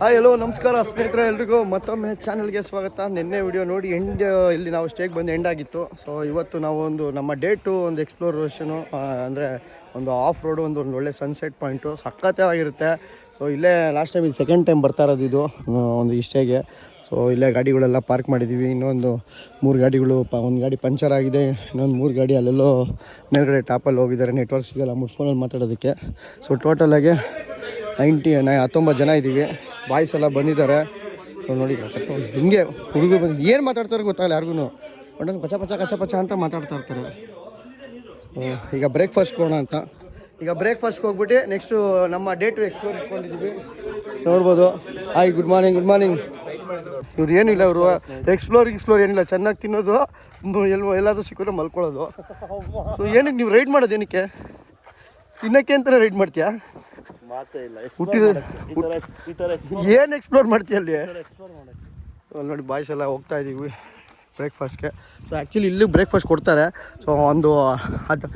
Hi hello ನಮಸ್ಕಾರ, ಸ್ನೇಹಿತರೆ, ಎಲ್ರಿಗೂ ಮತ್ತೊಮ್ಮೆ ಚಾನಲ್ಗೆ ಸ್ವಾಗತ. ನಿನ್ನೆ ವಿಡಿಯೋ ನೋಡಿ ಎಂಡ್ ಇಲ್ಲಿ ನಾವು ಸ್ಟೇಗೆ ಬಂದು ಎಂಡ್ ಆಗಿತ್ತು. ಸೊ ಇವತ್ತು ನಾವು ಒಂದು ನಮ್ಮ ಡೇಟು ಒಂದು ಎಕ್ಸ್ಪ್ಲೋರೇಷನು ಅಂದರೆ ಒಂದು ಆಫ್ ರೋಡು ಒಂದು ಒಂದು ಒಳ್ಳೆ ಸನ್ಸೆಟ್ ಪಾಯಿಂಟು ಸಖತ್ತಾಗಿರುತ್ತೆ. ಸೊ ಇಲ್ಲೇ ಲಾಸ್ಟ್ ಟೈಮ್ ಇದು ಸೆಕೆಂಡ್ ಟೈಮ್ ಬರ್ತಾ ಇರೋದು ಇದು ಒಂದು ಈ ಸ್ಟೇಗೆ ಸೊ ಇಲ್ಲೇ ಗಾಡಿಗಳೆಲ್ಲ ಪಾರ್ಕ್ ಮಾಡಿದ್ದೀವಿ ಇನ್ನೊಂದು ಮೂರು ಗಾಡಿಗಳು, ಪ, ಒಂದು ಗಾಡಿ ಪಂಚರ್ ಆಗಿದೆ. ಇನ್ನೊಂದು ಮೂರು ಗಾಡಿ ಅಲ್ಲೆಲ್ಲೋ ಮೇಲ್ಗಡೆ ಟಾಪಲ್ಲಿ ಹೋಗಿದ್ದಾರೆ. ನೆಟ್ವರ್ಕ್ ಸಿಗಲ್ಲ ಫೋನಲ್ಲಿ ಮಾತಾಡೋದಕ್ಕೆ. ಸೊ ಟೋಟಲಾಗಿ ನೈಂಟಿ ನೈ, ಹತ್ತೊಂಬತ್ತು ಜನ ಇದ್ದೀವಿ. ಬಾಯ್ಸ್ ಎಲ್ಲ ಬಂದಿದ್ದಾರೆ. ಸೊ ನೋಡಿ ಹಿಂಗೆ ಹುಡುಗರು ಬಂದು ಏನು ಮಾತಾಡ್ತಾರೆ ಗೊತ್ತಾಗಲ್ಲ ಯಾರಿಗೂ ಒಂದೊಂದು ಕಚ, ಪಚ ಕಚ, ಪಚ ಅಂತ ಮಾತಾಡ್ತಾ ಇರ್ತಾರೆ. ಈಗ ಬ್ರೇಕ್ಫಾಸ್ಟ್ ಹೋಗೋಣ ಅಂತ. ಈಗ ಬ್ರೇಕ್ಫಾಸ್ಟ್ಗೆ ಹೋಗ್ಬಿಟ್ಟು ನೆಕ್ಸ್ಟು ನಮ್ಮ ಡೇಟು ಎಕ್ಸ್ಪ್ಲೋರ್ ಇಟ್ಕೊಂಡಿದ್ದೀವಿ. ನೋಡ್ಬೋದು. Hi good morning good morning ಇವ್ರು ಏನಿಲ್ಲ ಅವರು ಎಕ್ಸ್ಪ್ಲೋರ್ ಎಕ್ಸ್ಪ್ಲೋರ್ ಏನಿಲ್ಲ. ಚೆನ್ನಾಗಿ ತಿನ್ನೋದು ಎಲ್ ಎಲ್ಲಾದರೂ ಸಿಕ್ಕಿದ್ರೆ ಮಲ್ಕೊಳ್ಳೋದು. ಸೊ ಏನಕ್ಕೆ ನೀವು ರೈಡ್ ಮಾಡೋದು ಏನಕ್ಕೆ? ತಿನ್ನಕ್ಕೆ ಅಂತಲೇ ರೈಡ್ ಮಾಡ್ತೀಯಾ? ಮಾತೇ ಇಲ್ಲ. ಹುಟ್ಟಿದ ಏನು ಎಕ್ಸ್ಪ್ಲೋರ್ ಮಾಡ್ತೀಯ ಅಲ್ಲಿ? ನೋಡಿ ಬಾಯ್ಸ್ ಎಲ್ಲ ಹೋಗ್ತಾ ಇದ್ದೀವಿ ಬ್ರೇಕ್ಫಾಸ್ಟ್ಗೆ ಸೊ ಆ್ಯಕ್ಚುಲಿ ಇಲ್ಲೂ ಬ್ರೇಕ್ಫಾಸ್ಟ್ ಕೊಡ್ತಾರೆ. ಸೊ ಒಂದು, ಅದು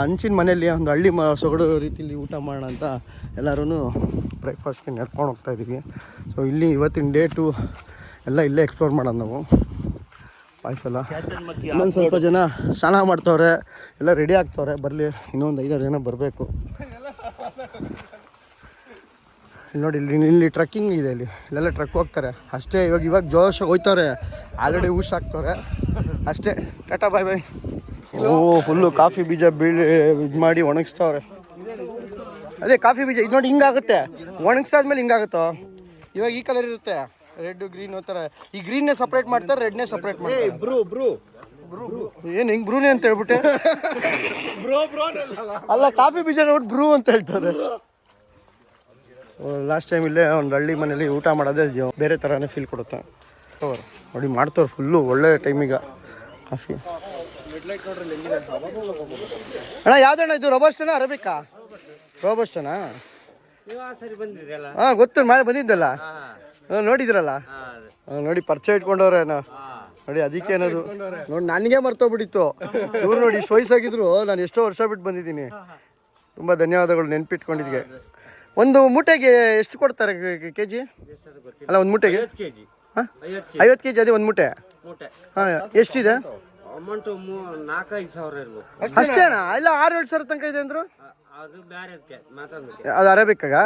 ಹಂಚಿನ ಮನೆಯಲ್ಲಿ ಒಂದು ಹಳ್ಳಿ ಮ, ಸೊಗಡು ರೀತಿಲಿ ಊಟ ಮಾಡೋಣ ಅಂತ ಎಲ್ಲರೂ ಬ್ರೇಕ್ಫಾಸ್ಟ್ಗೆ ನಡ್ಕೊಂಡು ಹೋಗ್ತಾ ಇದ್ದೀವಿ. ಸೊ ಇಲ್ಲಿ ಇವತ್ತಿನ ಡೇಟು ಎಲ್ಲ ಇಲ್ಲೇ ಎಕ್ಸ್ಪ್ಲೋರ್ ಮಾಡೋಣ ನಾವು. ಪಾಯಸಲ್ಲ. ಇನ್ನೊಂದು ಸ್ವಲ್ಪ ಜನ ಸ್ನಾನ ಮಾಡ್ತವ್ರೆ, ಎಲ್ಲ ರೆಡಿ ಆಗ್ತವ್ರೆ. ಬರಲಿ, ಇನ್ನೊಂದು ಐದಾರು ಜನ ಬರಬೇಕು. ನೋಡಿ ಇಲ್ಲಿ ಇಲ್ಲಿ ಟ್ರಕ್ಕಿಂಗ್ ಇದೆ ಇಲ್ಲಿ. ಇಲ್ಲೆಲ್ಲ ಟ್ರಕ್ ಹೋಗ್ತಾರೆ. ಅಷ್ಟೇ ಇವಾಗ ಇವಾಗ ಜೋಶ್ ಹೋಯ್ತಾರೆ. ಆಲ್ರೆಡಿ ಊಸ್ ಹಾಕ್ತವ್ರೆ. ಅಷ್ಟೇ. Tata bye bye oh full coffee ಬೀಜ ಬೀಳಿ ಇದು ಮಾಡಿ ಒಣಗಿಸ್ತವ್ರೆ. ಅದೇ ಕಾಫಿ ಬೀಜ ಇದು ನೋಡಿ ಹಿಂಗಾಗುತ್ತೆ. ಒಣಗಿಸಾದ್ಮೇಲೆ ಹಿಂಗಾಗುತ್ತೋ? ಇವಾಗ ಈ ಕಲರ್ ಇರುತ್ತೆ. ರೆಡ್ ಗ್ರೀನ್ ಥರ ಈ ಗ್ರೀನ್ನೇ ಸಪ್ರೇಟ್ ಮಾಡ್ತಾರೆ ರೆಡ್ನೇ ಸಪ್ರೇಟ್ ಮಾಡ್ತಾರೆ. Brew brew. ಏನು ಹಿಂಗೆ ಬ್ರೂನೇ ಅಂತ ಹೇಳ್ಬಿಟ್ಟೆ? ಅಲ್ಲ ಕಾಫಿ ಬೀಜ ನೋಡ್ ಬ್ರೂ ಅಂತ ಹೇಳ್ತಾರೆ. ಸೊ ಲಾಸ್ಟ್ ಟೈಮ್ ಇಲ್ಲೇ ಒಂದು ಹಳ್ಳಿ ಮನೇಲಿ ಊಟ ಮಾಡೋದೇ ಬೇರೆ ಥರನೇ ಫೀಲ್ ಕೊಡುತ್ತೆ. ನೋಡಿ ಮಾಡ್ತವ್ರು ಫುಲ್ಲು ಒಳ್ಳೆ ಟೈಮಿಗ ಕಾಫಿ ಅಣ್ಣ ಯಾವ್ದಣ್ಣ ಇದು? ರೋಬಸ್ಟನಾ ಅರಬಿಕಾ? ರೋಬಸ್ಟನಾ ಹಾಂ, ಗೊತ್ತು ಮಾಡಿ ಬಂದಿದ್ದಲ್ಲ? ನೋಡಿದ್ರಲ್ಲ? ನೋಡಿ ಪರಿಚಯ ಇಟ್ಕೊಂಡವ್ರೆ ನಾ ನೋಡಿ ಅದಕ್ಕೆ ಅನ್ನೋದು. ನೋಡಿ ನನಗೆ ಮರ್ತೋಗ್ಬಿಟ್ಟಿತ್ತು. ಇವ್ರು ನೋಡಿ ಇಷ್ಟು ವಯಸ್ಸಾಗಿದ್ರು ನಾನು ಎಷ್ಟೋ ವರ್ಷ ಬಿಟ್ಟು ಬಂದಿದ್ದೀನಿ. ತುಂಬ ಧನ್ಯವಾದಗಳು ನೆನ್ಪಿಟ್ಕೊಂಡಿದ್ಗೆ ಒಂದು ಮೂಟೆಗೆ ಎಷ್ಟು ಕೊಡ್ತಾರೆ ಕೆ ಜಿ? ಅಲ್ಲ ಒಂದು ಮೂಟೆಗೆ? ಹಾಂ? ಐವತ್ತು ಕೆ ಜಿ ಅದೇ ಒಂದು ಮೂಟೆ? ಮೂಟೆ. ಹಾಂ ಎಷ್ಟಿದೆ? ಅಷ್ಟೇ ಮೂ ನಾಲ್ಕೈದು ಸಾವಿರ ಇರ್ಬೋದು. ಅಷ್ಟೇನಾ? ಇಲ್ಲ ಆರು ಏಳು ಸಾವಿರ ತನಕ ಇದೆ ಅಂದ್ರು? ಅದು ಅರೇಬಿಕಾಗ ಅರೇಬಿಕ್ಕಾಗ?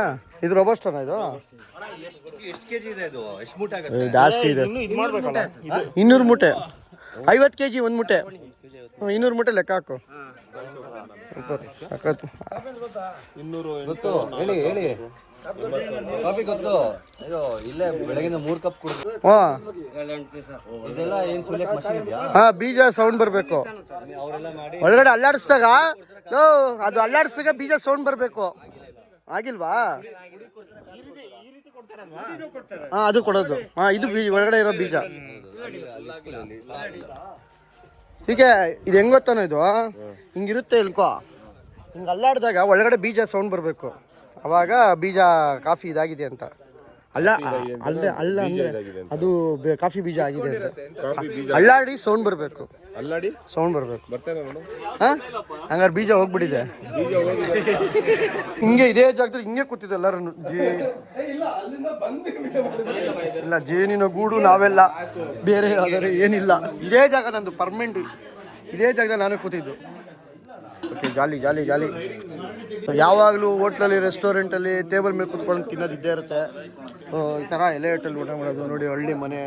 ಇದು ರೋಬೋಸ್ಟನ ಇದು? ಎಷ್ಟು ಕೆಜಿ ಇದೆ ಇದು? ಎಷ್ಟು ಮೂಟೆ ಆಗುತ್ತೆ? ಏ, ಜಾಸ್ತಿ ಇದೆ. ಇನ್ನೂರು ಮೂಟೆ. ಐವತ್ತು ಕೆ ಜಿ ಒಂದು ಮೂಟೆ. ಇನ್ನೂರು ಮೂಟೆ ಲೆಕ್ಕ ಹಾಕು. ಗೊತ್ತು ಹೇಳಿ ಹೇಳಿ. ಕಾಫಿ ಗೊತ್ತು. ಇದು ಇಲ್ಲೇ ಬೆಳಗಿನ ಮೂರು ಕಪ್ ಕುಡಿದು. ಇದೆಲ್ಲ ಏನು ಸುಲಿಯಕ್ಕೆ ಮಷೀನ್ ಇದೆಯಾ? ಹಾಂ ಬೀಜ ಸೌಂಡ್ ಬರಬೇಕು. ಅವರೆಲ್ಲ ಮಾಡಿ. ಒಳಗಡೆ ಅಲ್ಲಾಡಿಸ್ದಾಗ ಅದು ಅಲ್ಲಾಡಿಸ್ದಾಗ ಬೀಜ ಸೌಂಡ್ ಬರಬೇಕು. ಆಗಿಲ್ವಾ? ಹಾ ಅದು ಕೊಡೋದು. ಹಾ ಇದು ಬೀಜ ಒಳಗಡೆ ಇರೋ ಬೀಜ. ಹೀಗೆ ಇದು ಹೆಂಗ್ ಗೊತ್ತಾನೋ ಇದು? ಹಿಂಗಿರುತ್ತೆ ಇಲ್ಕೋ. ಹಿಂಗೆ ಅಲ್ಲಾಡಿದಾಗ ಒಳಗಡೆ ಬೀಜ ಸೌಂಡ್ ಬರಬೇಕು. ಅವಾಗ ಬೀಜ ಕಾಫಿ ಇದಾಗಿದೆ ಅಂತ. ಅಲ್ಲ ಅಲ್ಲ ಅಲ್ಲ ಅಂದ್ರೆ ಅದು ಬೆ- ಕಾಫಿ ಬೀಜ ಆಗಿದೆ ಅಂತ. ಅಲ್ಲಾಡಿ ಸೌಂಡ್ ಬರಬೇಕು. ಅಲ್ಲಾಡಿ? ಸೌಂಡ್ ಬರಬೇಕು. ಬರ್ತೇನೆ ನೋಡು ಹಾ? ಹಂಗಾರೆ ಬೀಜ ಹೋಗ್ಬಿಟ್ಟಿದೆ. ಹಿಂಗೆ ಇದೇ ಜಾಗದಲ್ಲಿ ಹಿಂಗೆ ಕೂತಿದ್ದೆ ಎಲ್ಲರೂ. ಜೇ ಇಲ್ಲ ಜೇನಿನ ಗೂಡು ನಾವೆಲ್ಲ. ಬೇರೆ ಆದರೆ ಏನಿಲ್ಲ. ಇದೇ ಜಾಗ ನಂದು ಪರ್ಮನೆಂಟ್ ಇದೇ ಜಾಗದಲ್ಲಿ ನಾನು ಕೂತಿದ್ದು. Okay, jolly jolly jolly. ಯಾವಾಗಲೂ ಹೋಟ್ಲಲ್ಲಿ, ರೆಸ್ಟೋರೆಂಟಲ್ಲಿ ಟೇಬಲ್ ಮೇಲೆ ಕುತ್ಕೊಂಡು ತಿನ್ನೋದು ಇದ್ದೇ ಇರುತ್ತೆ. ಈ ಥರ ಎಲೆ ಹೋಟೆಲ್ ಊಟ ಮಾಡೋದು ನೋಡಿ, ಹಳ್ಳಿ ಮನೆ.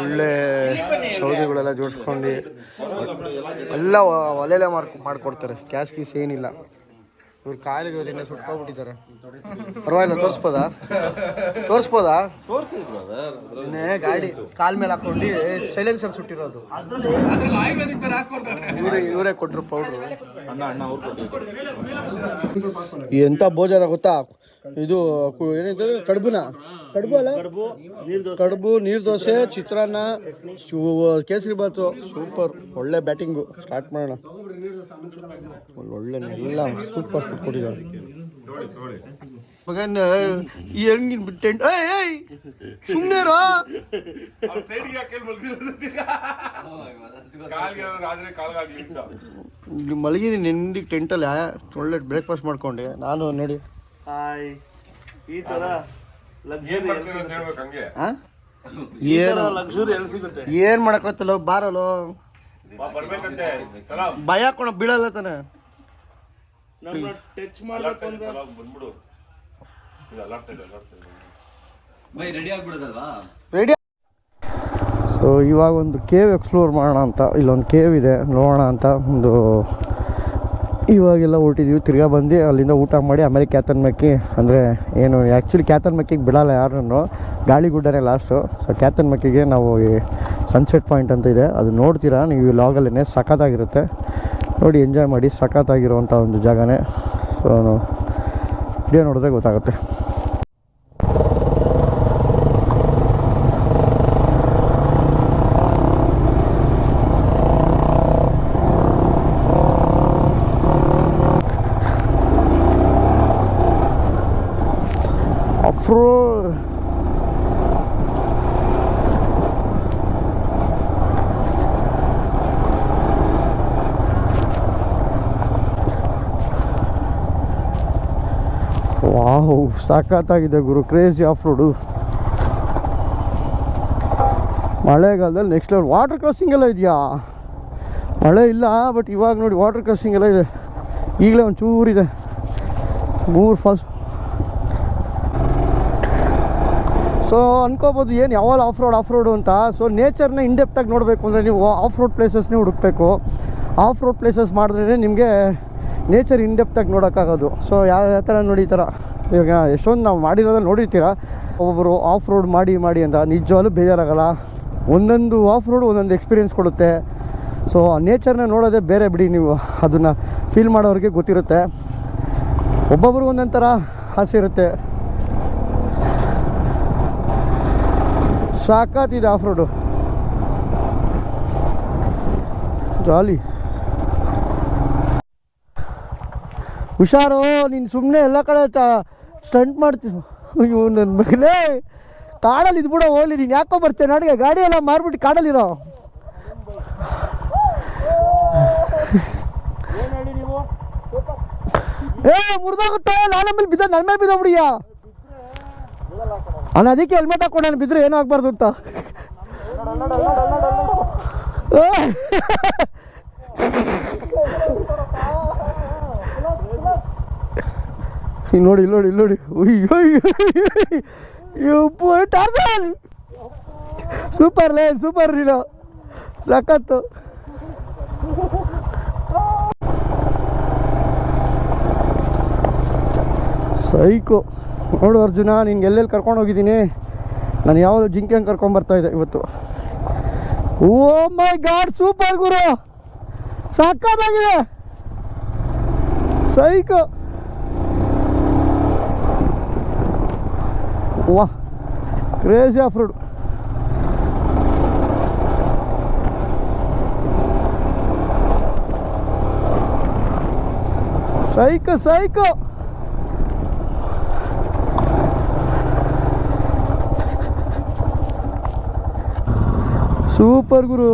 ಒಳ್ಳೆ ಸೌದೆಗಳೆಲ್ಲ ಜೋಡಿಸ್ಕೊಂಡು. ಎಲ್ಲ ಒಲೆಲೆ ಮಾರ್ಕ್, ಮಾಡಿಕೊಡ್ತಾರೆ. ಗ್ಯಾಸ್ ಗೀಸ್ ಏನಿಲ್ಲ. ಇವ್ರು ಕಾಲಿಗೆ ಇವತ್ತಿನ ಸುಟ್ಕೊಂಡ್ಬಿಟ್ಟಿದ್ದಾರೆ ಪರವಾಗಿಲ್ಲ ತೋರಿಸ್ಬೋದಾ? ತೋರಿಸ್ಬೋದಾ? ಇನ್ನೇ ಗಾಡಿ ಕಾಲ್ ಮೇಲೆ ಹಾಕೊಂಡು ಸೈಲೆನ್ಸರ್ ಸುಟ್ಟಿರೋದು. ಇವರೇ ಇವರೇ ಕೊಟ್ಟರು ಪೌಡ್ರು ಎಂತ ಭೋಜನ ಗೊತ್ತಾ? ಇದು ಕು- ಕಡ್ಬುನ ಕಡುಬುನ? ಕಡುಬು ಅಲ್ಲ? ಕಡುಬು ನೀರ್ ದೋಸೆ. ಚಿತ್ರಾನ್ನ ಶು- ಕೇಸರಿ ಬಾತು. ಸೂಪರ್. ಒಳ್ಳೆ ಬ್ಯಾಟಿಂಗು. ಸ್ಟಾರ್ಟ್ ಮಾಡೋಣ. ಒಳ್ಳೆ ಎಲ್ಲ ಸೂಪರ್ ಫುಡ್ ಕೊಟ್ಟಿದ್ದಾರೆ. ಮಗನ್ ಈ ಹೆಂಗಿನ ಟೆಂಟ್ ಏಯ್ ಸುಮ್ಮನೆ ರೋ ಮಲಗಿದ್ದೀನಿ ನಿಂದಿಗೆ ಟೆಂಟಲ್ಲಿ ಒಳ್ಳೆ ಬ್ರೇಕ್ಫಾಸ್ಟ್ ಮಾಡ್ಕೊಂಡೆ. ನಾನು ನೋಡಿ ಹಾಯ್ ಈ ತರ ಏನ್ ಮಾಡ್ತೀವಿ ಅಂತ ಹೇಳ್ಬೇಕು ಹಂಗೆ? ಆ? ಏನು? ಲಕ್ಸುರಿ ಎಲ್ಲಿ ಸಿಗುತ್ತೆ? ಏನ್ ಮಾಡಕತ್ತಲ್ಲ ಬಾರಲ್ಲೋ? ಬಾ, ಬರ್ಬೇಕಂತೆ. ಸಲಾಮ್ ಭಯ ಕೊಣ ಬೀಳಲ್ಲ ತಾನೆ. ನಮ್ಮ ಟಚ್ ಮಾಡ್ಬೇಕು ಅಂದ್ರೆ ಸಲಾಮ್ ಬಂದ್ಬಿಡು. ಇದು ಅಲ್ಲಾಡ್ತಾ ಇದೆ ಅಲ್ಲಾಡ್ತಾ ಇದೆ. ಬೈ ರೆಡಿ ಆಗ್ಬಿಡೋದಲ್ವಾ? ರೆಡಿ ಸೊ ಇವಾಗ ಒಂದು ಕೇವ್ ಎಕ್ಸ್ಪ್ಲೋರ್ ಮಾಡೋಣ ಅಂತ ಇಲ್ಲೊಂದು ಕೇವ್ ಇದೆ ನೋಡೋಣ ಅಂತ ಒಂದು ಇವಾಗೆಲ್ಲ ಹೊರಟಿದ್ವಿ. ತಿರ್ಗಾ ಬಂದು ಅಲ್ಲಿಂದ ಊಟ ಮಾಡಿ ಆಮೇಲೆ ಕ್ಯಾತನ್ ಮಕ್ಕಿ ಅಂದರೆ ಏನು ಆ್ಯಕ್ಚುಲಿ ಕ್ಯಾತನ್ ಮಕ್ಕಿಗೆ ಬಿಡಲ್ಲ ಯಾರನ್ನು. ಗಾಳಿಗುಡ್ಡನೇ ಲಾಸ್ಟು ಸೊ ಕ್ಯಾತನ್ ಮಕ್ಕಿಗೆ ನಾವು ಈ ಸನ್ಸೆಟ್ ಪಾಯಿಂಟ್ ಅಂತ ಇದೆ. ಅದು ನೋಡ್ತೀರಾ? ನೀವು ಲಾಗಲ್ಲೇ ಸಖತ್ತಾಗಿರುತ್ತೆ. ನೋಡಿ ಎಂಜಾಯ್ ಮಾಡಿ ಸಖತ್ತಾಗಿರುವಂಥ ಒಂದು ಜಾಗನೇ. ಸೊ ವಿಡಿಯೋ ನೋಡಿದ್ರೆ ಗೊತ್ತಾಗುತ್ತೆ. ವಾಹ್ ಸಾಕತ್ತಾಗಿದೆ ಗುರು. ಕ್ರೇಜಿ ಆಫ್ ರೋಡು ಮಳೆಗಾಲದಲ್ಲಿ ನೆಕ್ಸ್ಟ್ ಲೆವೆಲ್ ವಾಟರ್ ಕ್ರಾಸಿಂಗ್ ಎಲ್ಲ ಇದೆಯಾ? ಮಳೆ ಇಲ್ಲ ಬಟ್ ಇವಾಗ ನೋಡಿ ವಾಟರ್ ಕ್ರಾಸಿಂಗ್ ಎಲ್ಲ ಇದೆ. ಈಗಲೇ ಒಂದು ಚೂರಿದೆ ಮೂರು ಫಾಲ್ಸ್ ಸೊ ಅನ್ಕೋಬೋದು ಏನು ಯಾವಾಗ ಆಫ್ ರೋಡ್ ಆಫ್ ರೋಡು ಅಂತ. ಸೊ ನೇಚರ್ನ ಇಂಡೆಪ್ತಾಗಿ ನೋಡಬೇಕು ಅಂದರೆ ನೀವು ಆಫ್ ರೋಡ್ ಪ್ಲೇಸಸ್ನೇ ಹುಡುಕ್ಬೇಕು. ಆಫ್ ರೋಡ್ ಪ್ಲೇಸಸ್ ಮಾಡಿದ್ರೆ ನಿಮಗೆ ನೇಚರ್ ಇಂಡೆಪ್ತಾಗಿ ನೋಡೋಕ್ಕಾಗೋದು ಸೊ ಯಾವ ಯಾವ ಥರ ನೋಡಿ ಈ ಥರ ಇವಾಗ ಎಷ್ಟೊಂದು ನಾವು ಮಾಡಿರೋದನ್ನ ನೋಡಿರ್ತೀರ? ಒಬ್ಬೊಬ್ಬರು ಆಫ್ ರೋಡ್ ಮಾಡಿ ಮಾಡಿ ಅಂತ ನಿಜವಾಗಲೂ ಬೇಜಾರಾಗಲ್ಲ. ಒಂದೊಂದು ಆಫ್ ರೋಡ್ ಒಂದೊಂದು ಎಕ್ಸ್ಪೀರಿಯೆನ್ಸ್ ಕೊಡುತ್ತೆ. ಸೊ ನೇಚರ್ನ ನೋಡೋದೇ ಬೇರೆ ಬಿಡಿ ನೀವು. ಅದನ್ನು ಫೀಲ್ ಮಾಡೋರಿಗೆ ಗೊತ್ತಿರುತ್ತೆ. ಒಬ್ಬೊಬ್ಬರು ಒಂದೊಂದು ಥರ ಆಸೆ ಇರುತ್ತೆ. ಸಾಕಾತಿದೆ ಆಫ್ ರೋಡು ಜಾಲಿ ಹುಷಾರು, ನೀನು ಸುಮ್ಮನೆ ಎಲ್ಲ ಕಡೆ ಸ್ಟಂಟ್ ಮಾಡ್ತೀವಿ ಅಯ್ಯೋ ನನ್ನ ಮಗಲೇ ಕಾಡಲ್ಲಿ ಇದ್ಬಿಡ ಹೋಗ್ಲಿ. ನೀನು ಯಾಕೋ ಬರ್ತೇನೆ ನನಗೆ ಗಾಡಿ ಎಲ್ಲ ಮಾರ್ಬಿಟ್ಟು ಕಾಡಲ್ಲಿರೋ ಏ, ಮುರಿದೋಗುತ್ತೆ. ನಾನು ಮೇಲೆ ಬಿದ್ದ ನನ್ನ ಮೇಲೆ ಬಿದ್ದೋಗ್ಬಿಡಿಯ ನಾನು ಅದಕ್ಕೆ ಹೆಲ್ಮೆಟ್ ಹಾಕೊಂಡು ನಾನು ಏನೂ ಆಗ್ಬಾರ್ದು ಅಂತ! ನೋಡಿ ನೋಡಿ ನೋಡಿ. ಅಯ್ಯೋ ಸೂಪರ್ ಲೇ ಸೂಪರ್ ನೀನು ಸಕತ್ತು ಸೈಕು ನೋಡು ಅರ್ಜುನ, ನಿನ್ಗೆ ಎಲ್ಲೆಲ್ಲಿ ಕರ್ಕೊಂಡು ಹೋಗಿದ್ದೀನಿ? ನಾನು ಯಾವಾಗಲೂ ಜಿಂಕೆ ಹಂಗೆ ಕರ್ಕೊಂಬರ್ತಾ ಇದ್ದೆ ಇವತ್ತು. ಓ ಮೈ ಗಾಡ್, ಸೂಪರ್ ಗುರು! ಸಾಕಾದಾಗಿದೆ! ಸೈಕ! ವಾ ಕ್ರೇಜಿ ಆಫ್ ರೋಡ್ ಸೈಕು ಸೈಕು! ಸೂಪರ್ ಗುರು.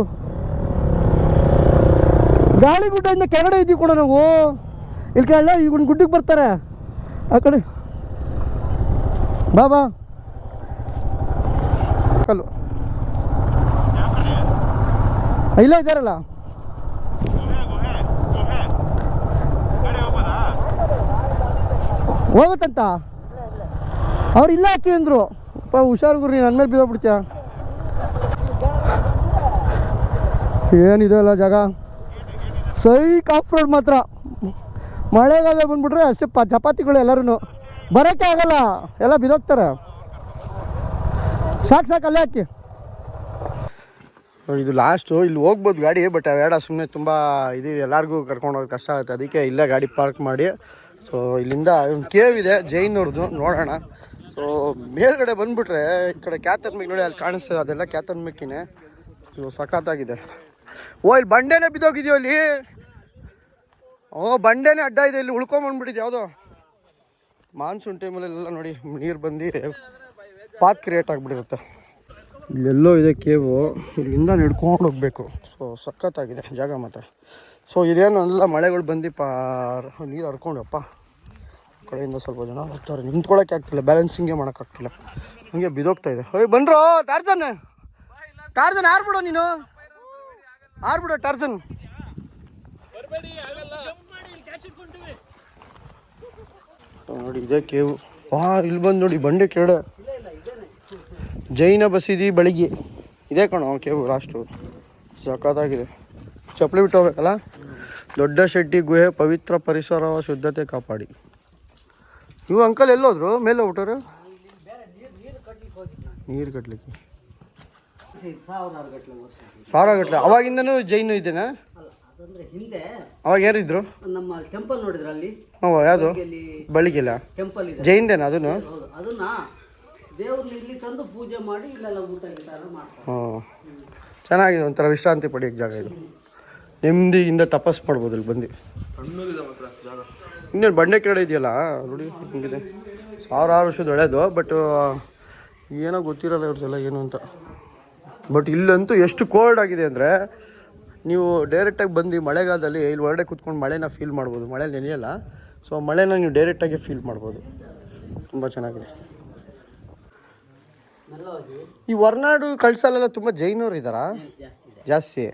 ಗಾಳಿ ಗುಡ್ಡದಿಂದ ಕೆಳಗಡೆ ಇದ್ದೀವಿ ಕೂಡ ನಾವು. ಇಲ್ಲಿ ಕೆಳ ಈಗ ಒಂದು ಗುಡ್ಡಕ್ಕೆ ಬರ್ತಾರೆ. ಆ ಕಡೆ. ಬಾ ಬಾ. ಕಲ್ಲು. ಇಲ್ಲ ಇದ್ದಾರಲ್ಲ? ಹೋಗುತ್ತಂತ? ಅವ್ರು ಇಲ್ಲ ಹಾಕಿ ಅಂದರು. ಅಪ್ಪ ಹುಷಾರು ಗುರು, ನೀನು ನನ್ನ ಮೇಲೆ ಬಿದ್ದೋಗ್ಬಿಡ್ತೀಯ ಏನಿದೆ ಅಲ್ಲ ಜಾಗ? ಸೈ ಆಫ್ ರೋಡ್ ಮಾತ್ರ. ಮಳೆಗಾಲ ಬಂದ್ಬಿಟ್ರೆ ಅಷ್ಟೇ ಪ ಚಪಾತಿಗಳು ಎಲ್ಲರೂ ಬರೋಕ್ಕೆ ಆಗಲ್ಲ, ಎಲ್ಲ ಬಿದೋಗ್ತಾರೆ ಸಾಕು ಸಾಕು, ಅಲ್ಲೇ ಹಾಕಿ. ಇದು ಲಾಸ್ಟು ಇಲ್ಲಿ ಹೋಗ್ಬೋದು ಗಾಡಿ ಬಟ್ ಬೇಡ ಸುಮ್ಮನೆ ತುಂಬ ಇದು ಎಲ್ಲರಿಗೂ ಕರ್ಕೊಂಡು ಹೋಗೋದು ಕಷ್ಟ ಆಗುತ್ತೆ. ಅದಕ್ಕೆ ಇಲ್ಲೇ ಗಾಡಿ ಪಾರ್ಕ್ ಮಾಡಿ. ಸೊ ಇಲ್ಲಿಂದ ಒಂದು ಕೇವ್ ಇದೆ ಜೈನವ್ರದ್ದು ನೋಡೋಣ. ಸೊ ಮೇಲ್ಗಡೆ ಬಂದ್ಬಿಟ್ರೆ ಈ ಕಡೆ ಕ್ಯಾತನ್ ಮಿಕ್ ನೋಡಿ ಅಲ್ಲಿ ಕಾಣಿಸ್ತದೆ, ಅದೆಲ್ಲ ಕ್ಯಾತನ್ ಮೇಕಿನೇ ಇದು ಸಖತ್ತಾಗಿದೆ. ಓ, ಇಲ್ಲಿ ಬಂಡೆನೇ ಬಿದ್ದೋಗಿದ್ಯೋ ಇಲ್ಲಿ? ಓ, ಬಂಡೆನೇ ಅಡ್ಡ ಇದೆ, ಇಲ್ಲಿ ಉಳ್ಕೊಂಬಂದ್ಬಿಟ್ಟಿದೆ ಯಾವುದೋ? ಮಾನ್ಸೂನ್ ಟೈಮಲ್ಲೆಲ್ಲ ನೋಡಿ, ನೀರು ಬಂದು ಪಾತ್ ಕ್ರಿಯೇಟ್ ಆಗಿಬಿಟ್ಟಿರುತ್ತೆ. ಇಲ್ಲೆಲ್ಲೋ ಇದೆ ಕೇವು, ಇಲ್ಲಿಂದ ನಡ್ಕೊಂಡು ಹೋಗ್ಬೇಕು. ಸೊ ಸಖತ್ತಾಗಿದೆ, ಜಾಗ ಮಾತ್ರ. ಸೊ ಇದೇನು ಎಲ್ಲ ಮಳೆಗಳು ಬಂದು ಪಾ ನೀರು ಹರ್ಕೊಂಡಪ್ಪ ಕಡೆಯಿಂದ ಸ್ವಲ್ಪ ಜನ ಬರ್ತಾರೆ. ನಿಂತ್ಕೊಳ್ಳೋಕೆ ಆಗ್ತಿಲ್ಲ ಬ್ಯಾಲೆನ್ಸಿಂಗೇ ಮಾಡೋಕ್ಕಾಗ್ತಿಲ್ಲ. ಹಂಗೆ ಬಿದೋಗ್ತಾ ಇದೆ. ಹೋಯ್ ಬಂದ್ರೋ, ಟಾರ್ಜನ್. ಟಾರ್ಜನ್ ಆರ್ಬಿಡು ನೀನು. ಆರ್ಬಿಡು ಟರ್ಸನ್. ನೋಡಿ, ಇದೇ ಕೇವು. ವಾ ಇಲ್ಲಿ ಬಂದು ನೋಡಿ, ಬಂಡೆ ಕೇಳ ಜೈನ ಬಸೀದಿ ಬೆಳಿಗ್ಗೆ ಇದೇ ಕಣೋ ಕೇವು ಲಾಸ್ಟು ಸಖತ್ತಾಗಿದೆ. ಚಪ್ಪಲಿ ಬಿಟ್ಟು ಹೋಗ್ಬೇಕಲ್ಲ? ದೊಡ್ಡ ಶೆಟ್ಟಿ, ಗುಹೆ, ಪವಿತ್ರ ಪರಿಸರ, ಶುದ್ಧತೆ ಕಾಪಾಡಿ. ಇವು ಅಂಕಲ್ ಎಲ್ಲೋದ್ರು? ಮೇಲೆ ಹೋಗ್ಬಿಟ್ಟರು ನೀರು ಕಟ್ಲಿಕ್ಕೆ. ಸಾವಿರಾರು ಗಟ್ಟಲೆ ವರ್ಷ ಸಾವಿರ ಗಟ್ಲೆ. ಅವಾಗಿಂದನೂ ಜೈನು ಇದೆನಾ? ಅಲ್ಲ ಅದಂದ್ರೆ ಹಿಂದೆ ಅವಾಗ ಯಾರಿದ್ರು? ನಮ್ಮ ಟೆಂಪಲ್ ನೋಡಿದ್ರ ಅಲ್ಲಿ? ಹ್ಞೂ ಯಾವುದು? ಇಲ್ಲಿ ಬಳಿಗಿಲ್ಲ ಟೆಂಪಲ್ ಇದೆ. ಜೈನ್ದೇನಾ ಅದನ್ನು? ಹೌದು ಅದನ್ನ ದೇವ್ರನ್ನ ಇಲ್ಲಿ ತಂದು ಪೂಜೆ ಮಾಡಿ ಇಲ್ಲೆಲ್ಲ ಊಟ ಗೀಟ ಎಲ್ಲ ಮಾಡ್ತಾರೆ. ಹ್ಞೂ ಚೆನ್ನಾಗಿದೆ ಒಂಥರ ವಿಶ್ರಾಂತಿ ಪಡೆಯೋಕ್ಕೆ ಜಾಗ ಇದು. ನೆಮ್ಮದಿಯಿಂದ ತಪಸ್ ಮಾಡ್ಬೋದು ಇಲ್ಲಿ ಬಂದು. ಇನ್ನೇನು ಬಂಡೆ ಕೆರೆ ಇದೆಯಲ್ಲ? ನೋಡಿ ಹಿಂಗಿದೆ. ಸಾವಿರಾರು ವರ್ಷದ ಒಳ್ಳೆಯದು ಬಟ್ ಏನೋ ಗೊತ್ತಿರಲ್ಲ ಇವ್ರದ್ದೆಲ್ಲ ಏನು ಅಂತ. ಬಟ್ ಇಲ್ಲಂತೂ ಎಷ್ಟು ಕೋಲ್ಡ್ ಆಗಿದೆ ಅಂದರೆ ನೀವು ಡೈರೆಕ್ಟಾಗಿ ಬಂದು ಮಳೆಗಾಲದಲ್ಲಿ ಇಲ್ಲಿ ಹೊರಗಡೆ ಕೂತ್ಕೊಂಡು ಮಳೆನ ಫೀಲ್ ಮಾಡ್ಬೋದು. ಮಳೆ ನೆನೆಯಲ್ಲ. ಸೊ ಮಳೆನ ನೀವು ಡೈರೆಕ್ಟಾಗಿ ಫೀಲ್ ಮಾಡ್ಬೋದು. ತುಂಬ ಚೆನ್ನಾಗಿದೆ. ಈ ಹೊರ್ನಾಡು ಕಳ್ಸಲ್ಲೆಲ್ಲ ತುಂಬ ಜೈನವ್ರು ಇದ್ದಾರಾ? ಜಾಸ್ತಿ.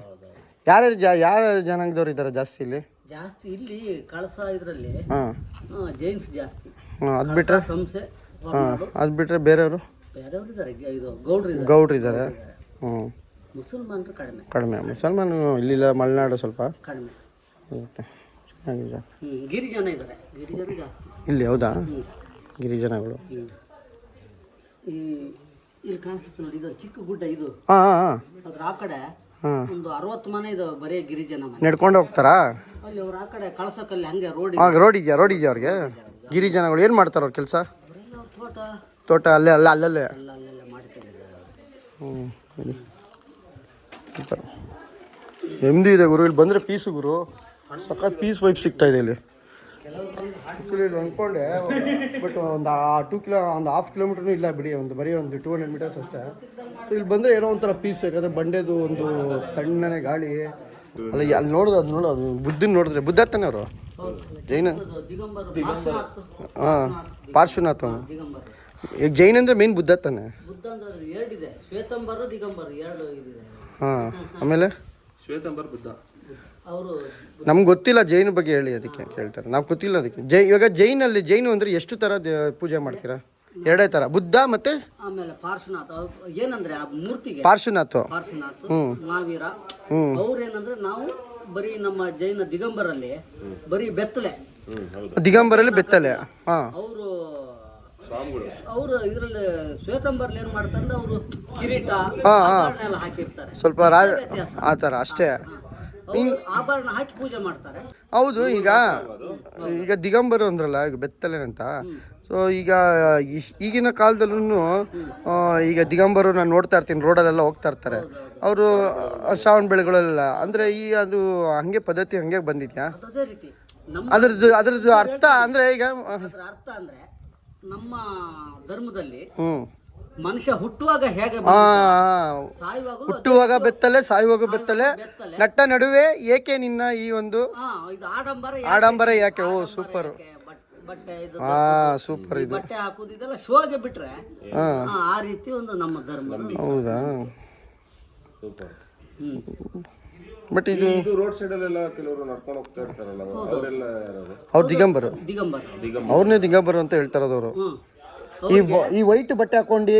ಯಾರ್ಯಾರು ಜಾ ಯಾರ ಜನಾಂಗದವ್ರು ಇದ್ದಾರೆ ಜಾಸ್ತಿ ಇಲ್ಲಿ? ಜಾಸ್ತಿ ಇಲ್ಲಿ ಕಳಸ ಇದರಲ್ಲಿ ಹಾಂ. ಜೈನ್ಸ್ ಜಾಸ್ತಿ. ಅದು ಬಿಟ್ರೆ? ಸಂಸೆ ಹಾಂ ಅದು ಬಿಟ್ರೆ ಬೇರೆಯವರು? ಬೇರೆಯವ್ರು ಇದ್ದಾರೆ ಇದು ಗೌಡ್ರು ಇದ್ದಾರೆ ಗೌಡ್ರು ಇದ್ದಾರೆ ಹ್ಞೂ. ಮುಸಲ್ಮಾನರು ಕಡಿಮೆ. ಕಡಿಮೆ. ಮುಸಲ್ಮಾನು ಇಲ್ಲಿಲ್ಲ ಮಲೆನಾಡು ಸ್ವಲ್ಪ. ಕಡಿಮೆ. ಓಕೆ. ಚೆನ್ನಾಗಿದೆ. ಹ್ಮ್ ಗಿರಿಜನ ಇದ್ದಾರೆ. ಗಿರಿಜನ ಜಾಸ್ತಿ. ಇಲ್ಲಿ ಹೌದಾ? ಗಿರಿಜನಗಳು. ಹ್ಮ್. ಈ ಇಲ್ಲಿ ಕಾಣಿಸುತ್ತೆ ನೋಡಿ ಇದು ಚಿಕ್ಕ ಗುಡ್ಡ ಇದು. ಹಾಂ ಹಾಂ ಹಾಂ. ಅದ್ರ ಆ ಕಡೆ ಹಾಂ. ಒಂದು ಅರವತ್ತು ಮನೆ ಇದು ಬರೀ ಗಿರಿಜನ ಮನೆ. ನಡ್ಕೊಂಡು ಹೋಗ್ತಾರಾ? ಅಲ್ಲಿ ಅವ್ರ ಆ ಕಡೆ ಕಳಸಕ್ಕಲ್ಲಿ ಹಂಗೆ ರೋಡ್ ಹಾಂ ರೋಡ್ ಇದೆಯಾ? ರೋಡ್ ಇದೆಯಾ ಅವ್ರಿಗೆ? ಗಿರಿಜನಗಳು ಏನು ಮಾಡ್ತಾರೆ ಅವ್ರ ಕೆಲಸ? ಅವರೆಲ್ಲ ಅವ್ರ ತೋಟ. ತೋಟ ಅಲ್ಲೇ ಅಲ್ಲ ಅಲ್ಲಲ್ಲೇ. ಎಲ್ಲ ಅಲ್ಲೆಲ್ಲ ಮಾಡ್ಕೊಂಡಿದ್ದಾರೆ ಹ್ಞೂ ಈ ಥರ ನೆಮ್ಮದಿ ಇದೆ ಗುರು ಇಲ್ಲಿ ಬಂದರೆ ಪೀಸು ಗುರು. ಸಖತ್ ಪೀಸ್ ವೈಪ್ ಸಿಗ್ತಾ ಇದೆ ಇಲ್ಲಿ. ಅಂದ್ಕೊಂಡೆ ಬಟ್ ಒಂದು ಟೂ ಕಿಲೋ ಒಂದು ಹಾಫ್ ಕಿಲೋಮೀಟರ್ ಇಲ್ಲ ಬಿಡಿ ಒಂದು ಬರೀ ಒಂದು ಟೂ ಹಂಡ್ರೆಡ್ ಮೀಟರ್ಸ್ ಅಷ್ಟೇ. ಸೊ ಇಲ್ಲಿ ಬಂದರೆ ಏನೋ ಒಂಥರ ಪೀಸ್ ಯಾಕಂದರೆ ಬಂಡೆದು ಒಂದು ತಣ್ಣನೆ ಗಾಳಿ. ಅಲ್ಲ ಅಲ್ಲಿ ನೋಡೋದು ಅದು ನೋಡೋದು ಬುದ್ಧನ ನೋಡಿದ್ರೆ. ಬುದ್ಧ ತಾನೆ ಅವರು? ಜೈನ? ಹಾಂ. ಪಾರ್ಶ್ವನಾಥ. ಅವ್ನು. ಈಗ ಜೈನ್ ಅಂದರೆ ಮೇನ್ ಬುದ್ಧ ತಾನೆ. ಬುದ್ಧ ಅಂದ್ರೆ ಎರಡಿದೆ. ಶ್ವೇತಂಬರ ದಿಗಂಬರ ಎರಡು ಇದಿದೆ. ಹಾಂ ಆಮೇಲೆ? ಅವರು ನಮ್ಗೆ ಗೊತ್ತಿಲ್ಲ ಜೈನ ಬಗ್ಗೆ ಹೇಳಿ ಅದಕ್ಕೆ ಕೇಳ್ತಾರೆ. ನಾವು ಗೊತ್ತಿಲ್ಲ ಅದಕ್ಕೆ. ಜೈ ಇವಾಗ ಜೈನಲ್ಲಿ ಜೈನು ಅಂದರೆ ಎಷ್ಟು ಥರ ದೇ- ಪೂಜೆ ಮಾಡ್ತೀರಾ? ಎರಡೇ ಥರ ಬುದ್ಧ ಮತ್ತು? ಆಮೇಲೆ ಪಾರ್ಶ್ವನಾಥ. ಅವ್ರು ಏನಂದ್ರೆ ಆ ಮೂರ್ತಿಗೆ. ಪಾರ್ಶ್ವನಾಥ್. ಪಾರ್ಶ್ವನಾಥ್ ಮಹಾವೀರ ಅವ್ರೇನಂದ್ರೆ ನಾವು ಬರೀ ನಮ್ಮ ಜೈನ ದಿಗಂಬರಲ್ಲಿ ಬರೀ ಬೆತ್ತಲೆ. ದಿಗಂಬರಲ್ಲಿ ಬೆತ್ತಲೆ. ಹಾಂ. ಅವರು ಅವರು ಇದರಲ್ಲಿ ಶ್ವೇತಂಬರ್ಲಿ ಏನ್ ಮಾಡ್ತಾರೆ ಅವರು ಕಿರೀಟ ಆಭರಣ ಎಲ್ಲ ಹಾಕಿರ್ತಾರೆ. ಸ್ವಲ್ಪ ರಾಜ ಆ ಥರ ಅಷ್ಟೇ. ಅವ್ರು ಆಭರಣ ಹಾಕಿ ಪೂಜೆ ಮಾಡ್ತಾರೆ. ಹೌದು ಈಗ ಈಗ ದಿಗಂಬರು ಅಂದ್ರಲ್ಲ ಈಗ ಬೆತ್ತಲೆನಂತ. ಸೊ ಈಗ ಈ- ಈಗಿನ ಕಾಲದಲ್ಲೂ ಈಗ ದಿಗಂಬರು ನಾನು ನೋಡ್ತಾ ಇರ್ತೀನಿ ರೋಡಲ್ಲೆಲ್ಲ ಹೋಗ್ತಾ ಇರ್ತಾರೆ. ಅವರು ಶ್ರಾವಣ ಬೆಳೆಗಳೆಲ್ಲ ಅಂದರೆ ಈ ಅದು ಹಂಗೆ ಪದ್ಧತಿ ಹಂಗೆ ಬಂದಿದ್ಯಾ? ಅದು ಅದೇ ರೀತಿ. ನಮ್ಮ ಅದ್ರದ್ದು ಅದ್ರದ್ದು ಅರ್ಥ ಅಂದರೆ ಈಗ ಅದ್ರ ಅರ್ಥ ಅಂದ್ರೆ ನಮ್ಮ ಧರ್ಮದಲ್ಲಿ ಮನುಷ್ಯ ಹುಟ್ಟುವಾಗ ಹೇಗೆ ಹುಟ್ಟುವಾಗ ಬೆತ್ತಲೆ ಸಾಯುವಾಗ ಬೆತ್ತಲೆ ನಟ್ಟ ನಡುವೆ ಏಕೆ ನಿನ್ನ ಈ ಒಂದು ಇದು ಆಡಂಬರ ಯಾಕೆ? ಆಡಂಬರ ಯಾಕೆ? ಓ ಸೂಪರ್. ಹಾ ಸೂಪರ್ ಇದು. ಬಟ್ಟೆ ಹಾಕುದು ಇದೆಲ್ಲ ಶೋಗೆ ಬಿಟ್ರೆ ಆ ರೀತಿ ಒಂದು ನಮ್ಮ ಧರ್ಮ ಹೌದಾ? ಹ್ಮ್. ಬಟ್ ಇದು ಇದು ರೋಡ್ ಸೈಡ್ ಅಲ್ಲೆಲ್ಲ ಕೆಲವರು ನಡ್ಕೊಂಡು ಹೋಗ್ತಾ ಇರ್ತಾರಲ್ಲ ಅವರೆಲ್ಲ ಯಾರು ಅವ್ರು ದಿಗಂಬರು. ದಿಗಂಬರ. ಅವ್ರನ್ನೇ ದಿಗಂಬರು ಅಂತ ಹೇಳ್ತಾರದವರು ಈ ಈ ವೈಟ್ ಬಟ್ಟೆ ಹಾಕೊಂಡು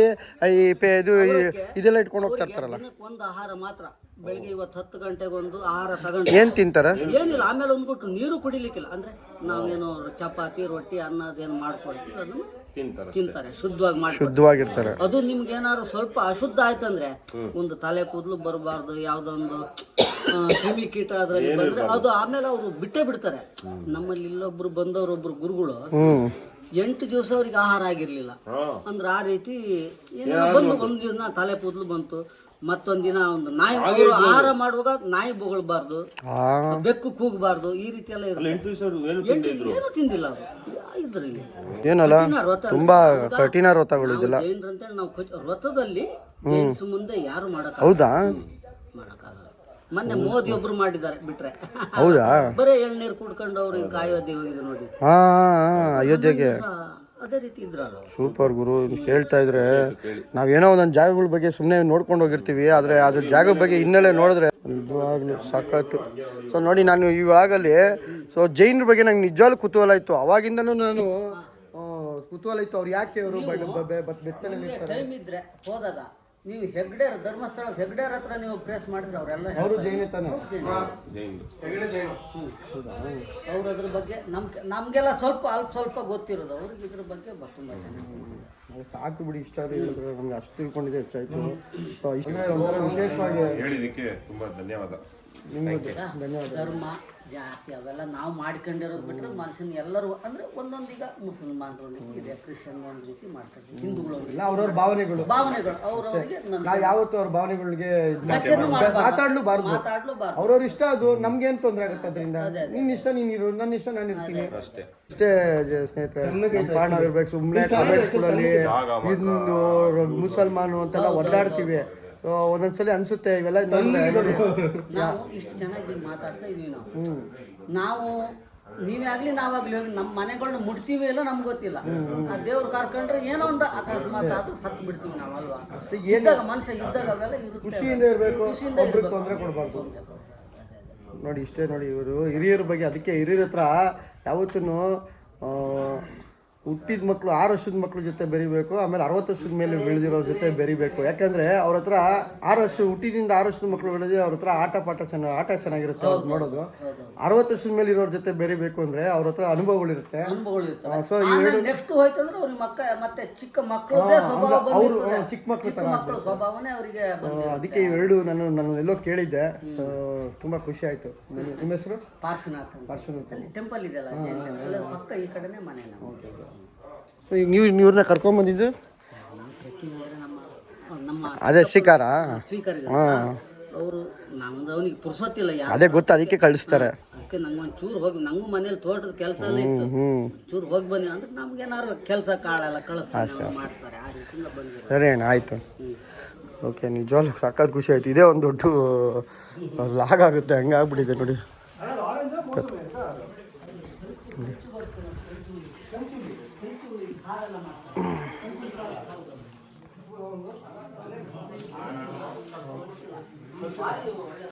ಈ ಪೆ ಇದು ಈ- ಇದೆಲ್ಲ ಇಟ್ಕೊಂಡು ಹೋಗ್ತಾ ಇರ್ತಾರಲ್ಲ. ದಿನಕ್ಕೆ ಒಂದು ಆಹಾರ ಮಾತ್ರ. ಬೆಳಿಗ್ಗೆ ಇವತ್ತು ಹತ್ತು ಗಂಟೆಗೆ ಒಂದು ಆಹಾರ ತಗೊಂಡು ಏನು ತಿಂತಾರ? ಏನಿಲ್ಲ ಆಮೇಲೆ ಒಂದ್ಬಿಟ್ಟು ನೀರು ಕುಡಿಲಿಕ್ಕಿಲ್ಲ. ಅಂದ್ರೆ ನಾವೇನು ಚಪಾತಿ ರೊಟ್ಟಿ ಅನ್ನ ಅದೇನು ಮಾಡ್ಕೊಡ್ತೀವಿ ಅದನ್ನ ತಿಂತಾರೆ ತಿಂತಾರೆ ಶುದ್ಧವಾಗಿ ಮಾಡಿ ಶುದ್ಧವಾಗಿರ್ತಾರೆ. ಅದು ನಿಮ್ಗೆ ಏನಾದ್ರು ಸ್ವಲ್ಪ ಅಶುದ್ಧ ಆಯ್ತಂದ್ರೆ ಒಂದು ತಲೆ ಕೂದಲು ಬರಬಾರ್ದು ಯಾವ್ದೊಂದು ಕ್ರಿಮಿ ಕೀಟ ಅದ್ರಲ್ಲಿ ಬಂದ್ರೆ ಅದು ಆಮೇಲೆ ಅವರು ಬಿಟ್ಟೇ ಬಿಡ್ತಾರೆ. ನಮ್ಮಲ್ಲಿ ಇಲ್ಲೊಬ್ರು ಬಂದವರು ಒಬ್ರು ಗುರುಗಳು ಎಂಟು ದಿವಸ ಅವ್ರಿಗೆ ಆಹಾರ ಆಗಿರ್ಲಿಲ್ಲ. ಅಂದ್ರೆ ಆ ರೀತಿ ಏನೇನೋ ಬಂದು ಒಂದ್ ದಿನ ತಲೆ ಕೂದಲು ಬಂತು. ಮತ್ತೊಂದಿನ ದಿನ ಒಂದು ನಾಯಿ ಆಹಾರ ಮಾಡುವಾಗ ನಾಯಿ ಬೊಗಳ್ಬಾರ್ದು. ಬೆಕ್ಕು ಕೂಗಬಾರ್ದು. ಈ ರೀತಿ ಎಲ್ಲ ಇರುತ್ತೆ ಏನು ತಿಂದಿಲ್ಲ ಅವರು. ಏನಲ್ಲ ತುಂಬಾ ಕಠಿಣ ವ್ರತಗಳು ಇದೆಲ್ಲ ಜೈನ್ರಂತೇಳಿ ನಾವು ವ್ರತದಲ್ಲಿ ಮುಂದೆ ಯಾರು ಮಾಡಕ್ ಹೌದಾ? ಮಾಡಕ್ಕಾಗಲ್ಲ. ಮೊನ್ನೆ ಮೋದಿ ಒಬ್ರು ಮಾಡಿದ್ದಾರೆ ಬಿಟ್ರೆ. ಹೌದಾ? ಬರೇ ಎಳ್ನೀರು ಕುಡ್ಕೊಂಡು ಅವ್ರು ಈಗ ಅಯೋಧ್ಯೆ ಹೋಗಿದೆ ನೋಡಿ. ಹಾ ಅಯೋಧ್ಯೆಗೆ. ಅದೇ ರೀತಿ ಇದ್ರಲ್ಲ ಸೂಪರ್ ಗುರು ಹೇಳ್ತಾ ಕೇಳ್ತಾ ಇದ್ರೆ ನಾವೇನೋ ಒಂದೊಂದು ಜಾಗಗಳ ಬಗ್ಗೆ ಸುಮ್ಮನೆ ನೋಡ್ಕೊಂಡು ಹೋಗಿರ್ತೀವಿ ಆದರೆ ಅದ್ರ ಜಾಗದ ಬಗ್ಗೆ ಹಿನ್ನೆಲೆ ನೋಡಿದ್ರೆ ನಿಜವಾಗ್ಲೂ ಸಾಕಾಯ್ತು. ಸೊ ನೋಡಿ ನಾನು ಇವಾಗಲ್ಲಿ ಸೊ ಜೈನರ ಬಗ್ಗೆ ನಂಗೆ ನಿಜವಾಗ್ಲೂ ಕುತೂಹಲ ಇತ್ತು. ಅವಾಗಿಂದನೂ ನಾನು ಕುತೂಹಲ ಇತ್ತು. ಅವ್ರು ಯಾಕೆ ಇರ್ತಾರೆ ಟೈಮ್ ಇದ್ರೆ ಹೋದಾಗ ನೀವು ಹೆಗ್ಡೇರ್ ಧರ್ಮಸ್ಥಳ ಹೆಗ್ಡೇರ್ ಹತ್ರ ನೀವು ಪ್ರೇಸ್ ಮಾಡಿದ್ರೆ ಅವರೆಲ್ಲ ಅವರು ಜೈನ. ತಾನೆ ಅವ್ರ ಅದ್ರ ಬಗ್ಗೆ ನಮ್ ನಮ್ಗೆಲ್ಲ ಸ್ವಲ್ಪ ಅಲ್ಪ ಸ್ವಲ್ಪ ಗೊತ್ತಿರೋದು. ಅವ್ರಿಗೆ ಇದ್ರ ಬಗ್ಗೆ ತುಂಬಾ ಚೆನ್ನಾಗಿ ಸಾಕು ಬಿಡಿ ಇಷ್ಟ ನಮ್ಗೆ ಅಷ್ಟು ತಿಳ್ಕೊಂಡಿದೆ ಹೆಚ್ಚಾಯ್ತು. ಸೊ ವಿಶೇಷವಾಗಿ ಹೇಳಿದಕ್ಕೆ ತುಂಬಾ ಧನ್ಯವಾದ. ನಿಮಗೆ ಧನ್ಯವಾದ ಧರ್ಮ ಜಾತಿ ಅವೆಲ್ಲ ನಾವು ಮಾಡ್ಕೊಂಡಿರೋದು ಬಿಟ್ಟರೆ ಮನುಷ್ಯನ ಎಲ್ಲರೂ ಅಂದ್ರೆ ಒಂದೊಂದು ಮುಸಲ್ಮಾನರು ಒಂದು ಇದೆ ಕ್ರಿಶ್ಚಿಯನ್ ಒಂದು ರೀತಿ ಮಾಡ್ತಾರೆ ಹಿಂದೂಗಳು ಅವ್ರವ್ರ ಭಾವನೆಗಳು. ಭಾವನೆಗಳು ಅವ್ರವ್ರಿಗೆ ನಾವು ಯಾವತ್ತೂ ಅವ್ರ ಭಾವನೆಗಳಿಗೆ ಮಾತಾಡ್ಲು ಬಾರ್ದು. ಮಾತಾಡ್ಲು ಮಾತಾಡ್ಲೂಬಾರ್ದು ಮಾತಾಡ್ಲೂಬಾರ್ದು ಅವ್ರವ್ರ ಇಷ್ಟ ಅದು ನಮ್ಗೆ ಏನ್ ತೊಂದರೆ ಆಗುತ್ತೆ ಅದರಿಂದ? ನಿನ್ನ ಇಷ್ಟ ನೀನ್ ಇರು ನನ್ನ ಇಷ್ಟ ನಾನು ಇರ್ತೀನಿ. ಅಷ್ಟೇ. ಅಷ್ಟೇ ಸ್ನೇಹಿತರೆ. ಕಾರಣ ಇರ್ಬೇಕು ಸುಮ್ಮನೆ ಹಿಂದೂ ಮುಸಲ್ಮಾನು ಅಂತೆಲ್ಲ ಒದ್ದಾಡ್ತೀವಿ. ಒಂದೊಂದ್ಸಲಿ ಅನ್ಸುತ್ತೆ ಇವೆಲ್ಲ ನಾವು ಇಷ್ಟು ಚೆನ್ನಾಗಿ ಮಾತಾಡ್ತಾ ಇದೀವಿ ನಾವು. ನಾವು ನೀವೇ ಆಗ್ಲಿ ನಾವಾಗ್ಲಿ ಹೋಗಿ ನಮ್ಮ ಮನೆಗಳನ್ನ ಮುಟ್ತೀವಿ ಇಲ್ಲ ನಮ್ಗೆ ಗೊತ್ತಿಲ್ಲ. ಆ ದೇವ್ರು ಕರ್ಕೊಂಡ್ರೆ ಏನೋ ಒಂದು ಅಕಸ್ಮಾತ್ ಆದ್ರೂ ಸತ್ತು ಬಿಡ್ತೀವಿ ನಾವು ಅಲ್ವಾ? ಇದ್ದಾಗ ಮನುಷ್ಯ ಇದ್ದಾಗ ಅವೆಲ್ಲ ಇರುತ್ತೆ. ಖುಷಿಯಿಂದ ಇರಬೇಕು ಖುಷಿಯಿಂದ ಇರಬೇಕು ಇರ್ಬೇಕು. ತೊಂದರೆ ಕೊಡಬಾರ್ದು. ನೋಡಿ ಇಷ್ಟೇ ನೋಡಿ ಇವರು ಹಿರಿಯರ ಬಗ್ಗೆ ಅದಕ್ಕೆ ಹಿರಿಯರ ಹತ್ರ ಯಾವತ್ತೂ ಹುಟ್ಟಿದ ಮಕ್ಕಳು ಆರು ವರ್ಷದ ಮಕ್ಕಳ ಜೊತೆ ಬೆರಿಬೇಕು ಆಮೇಲೆ ಅರವತ್ತು ವರ್ಷದ ಮೇಲೆ ಬೆಳೆದಿರೋರ ಜೊತೆ ಬೆರಿಬೇಕು. ಯಾಕಂದ್ರೆ ಅವ್ರ ಹತ್ರ ಆರು ವರ್ಷ ಹುಟ್ಟಿದಿಂದ ಆರು ವರ್ಷದ ಮಕ್ಕಳು ಬೆಳೆದಿ ಅವ್ರ ಹತ್ರ ಆಟ ಪಾಠ ಚೆನ್ನಾಗಿ ಆಟ ಚೆನ್ನಾಗಿರುತ್ತೆ ಅವ್ರು ನೋಡೋದು. ಅರವತ್ತು ವರ್ಷದ ಮೇಲೆ ಇರೋರ ಜೊತೆ ಬೆರಿಬೇಕು ಅಂದ್ರೆ ಅವ್ರ ಹತ್ರ ಅನುಭವಗಳಿರುತ್ತೆ. ಅನುಭವಗಳು ಇರುತ್ತೆ ಸೊ ನೆಕ್ಸ್ಟ್ ಅವ್ರಿಗೆ ಮಕ್ಕ ಮತ್ತೆ ಚಿಕ್ಕ ಮಕ್ಕಳು ಅವರು ಚಿಕ್ಕ ಮಕ್ಕಳು ಸ್ವಭಾವನೆ ಅವರಿಗೆ ಅದಕ್ಕೆ ಎರಡು ನಾನು ನಾನು ಎಲ್ಲೋ ಕೇಳಿದ್ದೆ. ಸೊ ತುಂಬಾ ಖುಷಿ ಆಯ್ತು. ನಿಮ್ಮ ಹೆಸರು? ಪಾರ್ಶ್ವನಾಥ್ ಪಾರ್ಶ್ವನಾಥ್. ಟೆಂಪಲ್ ಇದೆಯಲ್ಲ ಪಕ್ಕ ಈ ಕಡೆನೇ ಮನೆ ನಾವು ಸೊ ಈಗ ನೀವು ಇವ್ರನ್ನ ಕರ್ಕೊಂಬಂದಿದ್ದು ನಮ್ಮ ಅದೇ ಶಿಕಾರ ಇದೆ ಅವರು ನಮ್ದು ಅವನಿಗೆ ಪುರ್ಸೊತ್ತಿಲ್ಲ ಅದೇ ಗೊತ್ತು ಅದಕ್ಕೆ ಕಳಿಸ್ತಾರೆ. ಅದಕ್ಕೆ ನಂಗೆ ಒಂದು ಚೂರು ಹೋಗಿ ನಂಗೂ ಮನೇಲಿ ತೋಟದ ಕೆಲಸ ಎಲ್ಲ ಇತ್ತು. ಚೂರು ಹೋಗಿ ಬನ್ನಿ ಅಂದ್ರೆ ನಮ್ಗೆ ಏನಾದ್ರು ಕೆಲಸ ಕಾಳೆಲ್ಲ ಕಳಿಸ್ತಾರೆ ಮಾಡ್ತಾರೆ. ಆ ರೀತಿಯಿಂದ ಬಂದಿರೋ ಸರಿ ಅಣ್ಣ ಆಯ್ತು. ಓಕೆ ನಿಜವಾಗ್ಲೂ ಸಾಕಾದ ಖುಷಿ ಆಯ್ತು. ಇದೇ ಒಂದು ದೊಡ್ಡ ಲಾಗ್ ಆಗುತ್ತೆ ಹಂಗಾಗ್ಬಿಟ್ಟಿದೆ ನೋಡಿ.